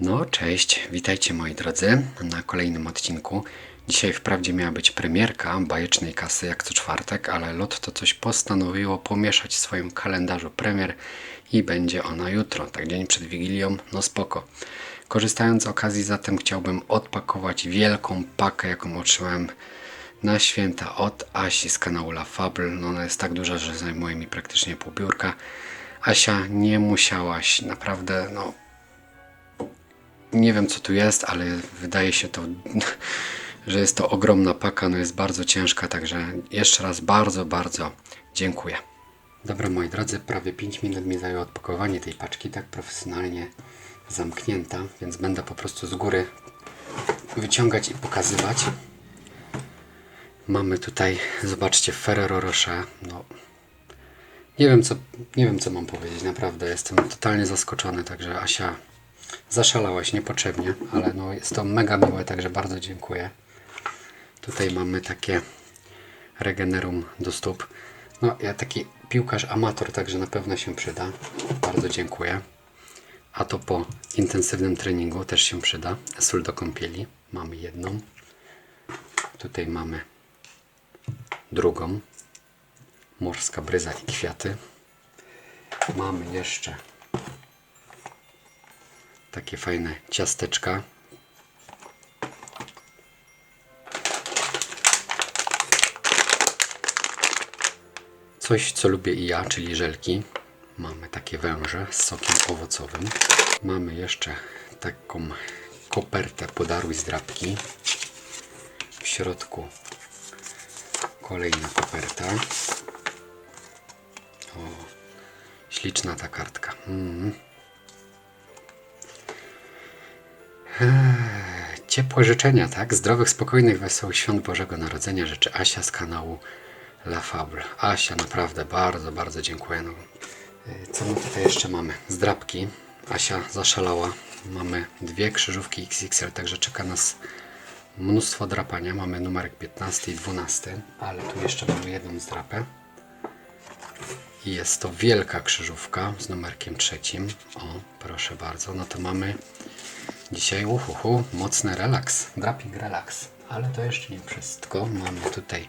No, cześć, witajcie moi drodzy na kolejnym odcinku. Dzisiaj wprawdzie miała być premierka bajecznej kasy jak co czwartek, ale Lotto coś postanowiło pomieszać w swoim kalendarzu premier i będzie ona jutro, tak dzień przed Wigilią, no spoko. Korzystając z okazji zatem chciałbym odpakować wielką pakę, jaką otrzymałem na święta od Asi z kanału La Fable. No ona jest tak duża, że zajmuje mi praktycznie pół biurka. Asia, nie musiałaś, naprawdę, no nie wiem co tu jest, ale wydaje się to, że jest to ogromna paka, no jest bardzo ciężka, także jeszcze raz bardzo, bardzo dziękuję. Dobra moi drodzy, prawie 5 minut mi zajęło odpakowanie tej paczki, tak profesjonalnie zamknięta, więc będę po prostu z góry wyciągać i pokazywać. Mamy tutaj, zobaczcie, Ferrero Rocher, no nie wiem, co, nie wiem, co mam powiedzieć, naprawdę. Jestem totalnie zaskoczony, także Asia, zaszalałaś niepotrzebnie, ale no, jest to mega miłe, także bardzo dziękuję. Tutaj mamy takie regenerum do stóp. No, ja taki piłkarz amator, także na pewno się przyda. Bardzo dziękuję. A to po intensywnym treningu też się przyda. Sól do kąpieli. Mamy jedną. Tutaj mamy drugą morska bryza i kwiaty. Mamy jeszcze takie fajne ciasteczka. Coś, co lubię i ja, czyli żelki. Mamy takie węże z sokiem owocowym. Mamy jeszcze taką kopertę podaruj zdrabki. W środku kolejna koperta. O, śliczna ta kartka. Mm. Ciepłe życzenia, tak? Zdrowych, spokojnych, wesołych świąt Bożego Narodzenia życzy Asia z kanału La Fable. Asia, naprawdę bardzo, bardzo dziękuję. No, eee, co my tutaj jeszcze mamy? Zdrabki. Asia zaszalała. Mamy dwie krzyżówki XXL, także czeka nas mnóstwo drapania. Mamy numerek 15 i 12, ale tu jeszcze mamy jedną zdrapę. I jest to wielka krzyżówka z numerkiem trzecim. O, proszę bardzo. No to mamy dzisiaj uhuhu, mocny relaks, drapik relaks. Ale to jeszcze nie wszystko. Mamy tutaj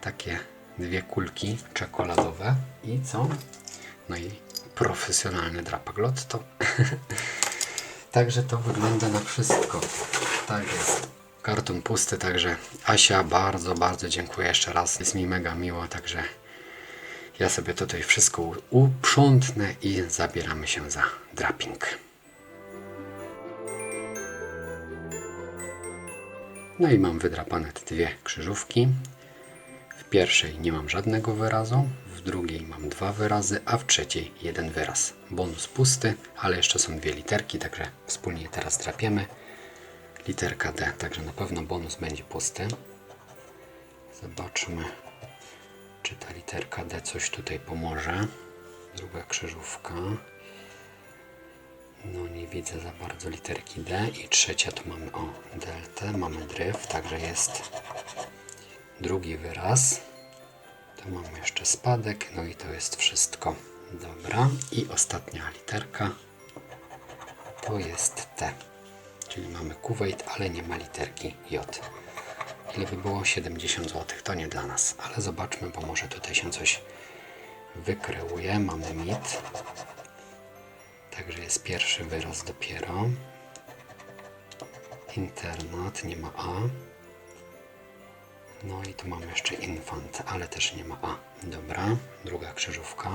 takie dwie kulki czekoladowe i co? No i profesjonalny drapak lotto. Także to wygląda na wszystko. Tak jest. Karton pusty, także Asia, bardzo, bardzo dziękuję jeszcze raz. Jest mi mega miło, także ja sobie tutaj wszystko uprzątnę i zabieramy się za draping. No i mam wydrapane te dwie krzyżówki. W pierwszej nie mam żadnego wyrazu, w drugiej mam dwa wyrazy, a w trzeciej jeden wyraz. Bonus pusty, ale jeszcze są dwie literki, także wspólnie teraz drapiemy. Literka D, także na pewno bonus będzie pusty. Zobaczmy, czy ta literka D coś tutaj pomoże. Druga krzyżówka. No nie widzę za bardzo literki D. I trzecia tu mamy o deltę, mamy dryf, także jest drugi wyraz. Tu mamy jeszcze spadek, no i to jest wszystko. Dobra. I ostatnia literka to jest T. Czyli mamy Kuwait, ale nie ma literki J. Ile by było? 70 zł. To nie dla nas, ale zobaczmy, bo może tutaj się coś wykreuje. Mamy mit. Także jest pierwszy wyraz dopiero. Internat, nie ma A. No i tu mamy jeszcze infant, ale też nie ma A. Dobra, druga krzyżówka.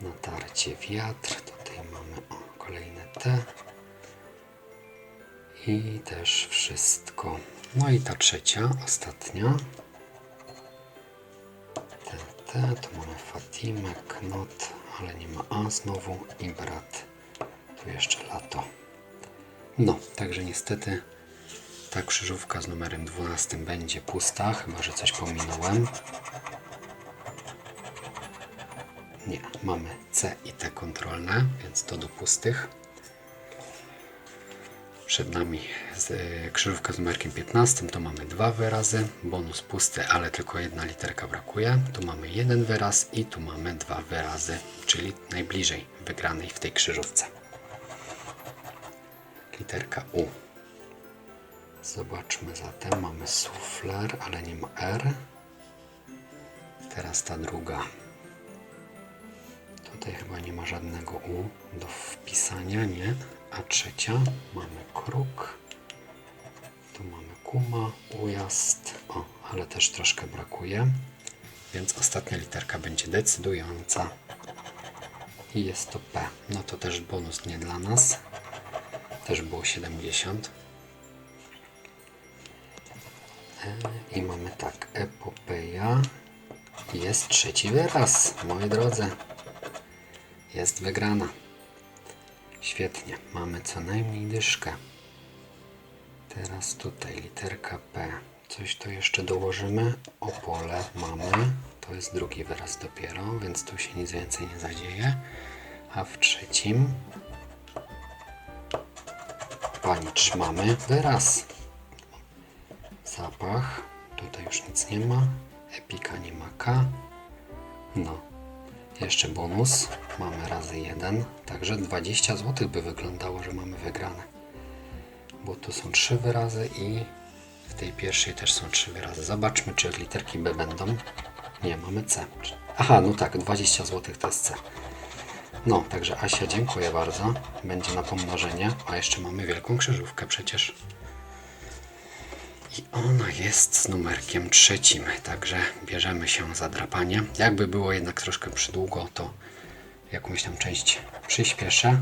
Natarcie wiatr. Tutaj mamy o, kolejne T. I też wszystko. No i ta trzecia, ostatnia. T, T, tu mamy Fatimę, Knot, ale nie ma A znowu i brat. Tu jeszcze lato. No, także niestety ta krzyżówka z numerem 12 będzie pusta, chyba że coś pominąłem. Nie, mamy C i T kontrolne, więc to do pustych. Przed nami e, krzyżówka z numerkiem 15. Tu mamy dwa wyrazy. Bonus pusty, ale tylko jedna literka brakuje. Tu mamy jeden wyraz i tu mamy dwa wyrazy, czyli najbliżej wygranej w tej krzyżówce. Literka U. Zobaczmy zatem. Mamy sufler, ale nie ma R. Teraz ta druga. Tutaj chyba nie ma żadnego U do wpisania, nie? A trzecia mamy kruk. Tu mamy kuma, ujazd. O, ale też troszkę brakuje. Więc ostatnia literka będzie decydująca. I jest to P. No to też bonus nie dla nas. Też było 70. E, I mamy tak, epopeja. Jest trzeci wyraz, moi drodzy. Jest wygrana. Świetnie, mamy co najmniej dyszkę. Teraz tutaj literka P. Coś tu jeszcze dołożymy. Opole mamy. To jest drugi wyraz dopiero, więc tu się nic więcej nie zadzieje. A w trzecim panicz mamy wyraz. Zapach. Tutaj już nic nie ma. Epika nie ma K. No. Jeszcze bonus. Mamy razy jeden. Także 20 zł by wyglądało, że mamy wygrane. Bo tu są trzy wyrazy i w tej pierwszej też są trzy wyrazy. Zobaczmy, czy literki B będą. Nie, mamy C. Aha, no tak, 20 zł to jest C. No, także Asia, dziękuję bardzo. Będzie na pomnożenie. A jeszcze mamy wielką krzyżówkę przecież. I ona jest z numerkiem trzecim, także bierzemy się za drapanie. Jakby było jednak troszkę przydługo, to jakąś tam część przyspieszę.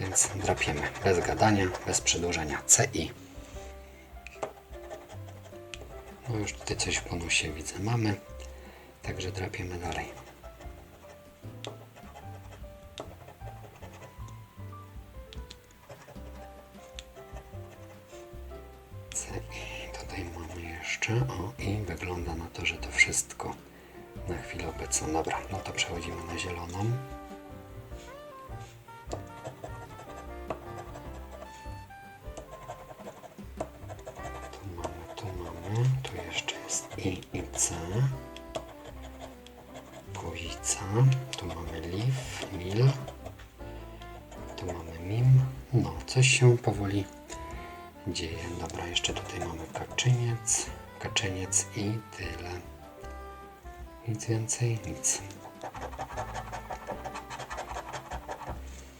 Więc drapiemy bez gadania, bez przedłużenia. CI. No już tutaj coś w bonusie widzę mamy, także drapiemy dalej. Dobra, no to przechodzimy na zieloną. Tu mamy, tu mamy, tu jeszcze jest I i C. Kozica, tu mamy liv, mil, tu mamy mim. No, coś się powoli dzieje. Dobra, jeszcze tutaj mamy kaczyniec, kaczeniec i tyle. Nic więcej, nic.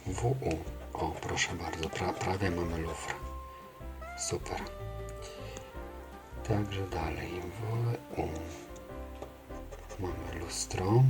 WU. O, proszę bardzo, pra, prawie mamy lufr. Super. Także dalej. WU. Mamy lustro.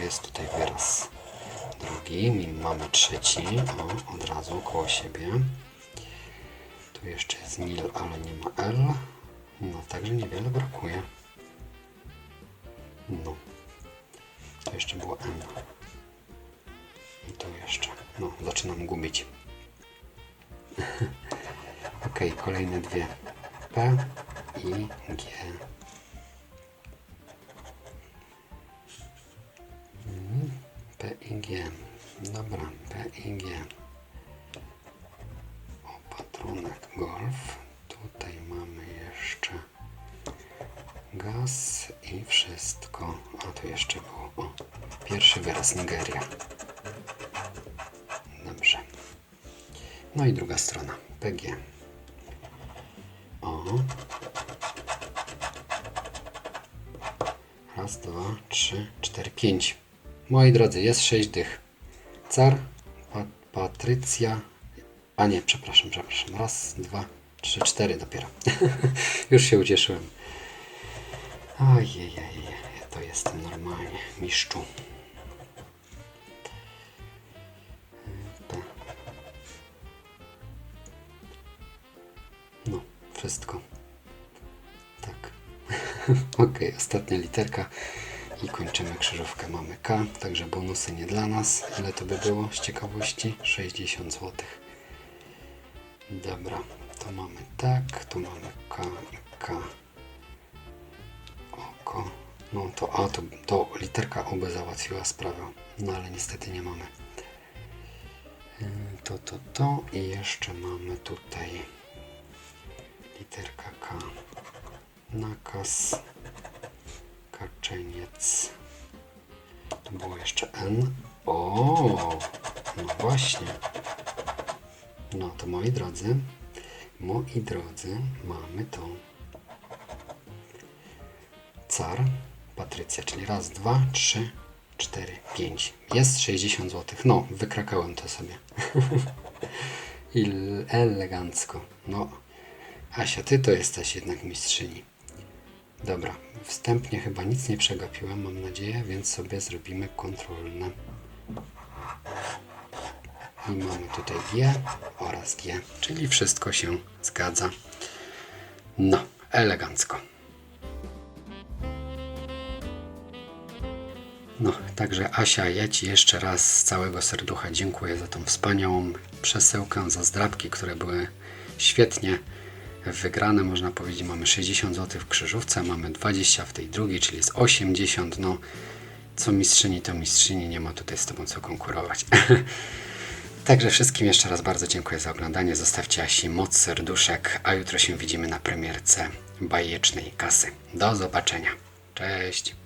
Jest tutaj wyraz drugi, mamy trzeci, o, od razu koło siebie. Tu jeszcze jest mil, ale nie ma L. No, także niewiele brakuje. No. To jeszcze było M. I tu jeszcze. No, zaczynam gubić. ok, kolejne dwie. P i G. P i G. Dobra, P i G. Opatrunek golf. Tutaj mamy jeszcze gaz i wszystko. A tu jeszcze było. O, pierwszy wyraz Nigeria. Dobrze. No i druga strona. PG. O. Raz, dwa, trzy, cztery, pięć. Moi drodzy, jest sześć dych. Car, pa, Patrycja. A nie, przepraszam, przepraszam. Raz, dwa, trzy. Cztery dopiero. Już się ucieszyłem. Ojej, to jestem normalnie mistrzu. Pa. No, wszystko. Tak. ok, ostatnia literka i kończymy krzyżówkę. Mamy K, także bonusy nie dla nas. Ile to by było z ciekawości? 60 zł. Dobra, to mamy tak, tu mamy K i K. Oko. No to A, to, to literka by załatwiła sprawę. No ale niestety nie mamy. Yy, To, to, to i jeszcze mamy tutaj literka K. Nakaz. Kaczeniec. Tu było jeszcze N. O, no właśnie. No to moi drodzy, moi drodzy, mamy to. Car, Patrycja, czyli raz, dwa, trzy, cztery, pięć. Jest 60 zł. No, wykrakałem to sobie. Elegancko. No, Asia, ty to jesteś jednak mistrzyni. Dobra, wstępnie chyba nic nie przegapiłem, mam nadzieję, więc sobie zrobimy kontrolne. I mamy tutaj G oraz G, czyli wszystko się zgadza. No, elegancko. No, także Asia, ja Ci jeszcze raz z całego serducha dziękuję za tą wspaniałą przesyłkę, za zdrabki, które były świetnie wygrane, można powiedzieć. Mamy 60 zł w krzyżówce, mamy 20 w tej drugiej, czyli jest 80. No, co mistrzyni, to mistrzyni, nie ma tutaj z Tobą co konkurować. Także wszystkim jeszcze raz bardzo dziękuję za oglądanie. Zostawcie Asi moc serduszek, a jutro się widzimy na premierce bajecznej kasy. Do zobaczenia. Cześć.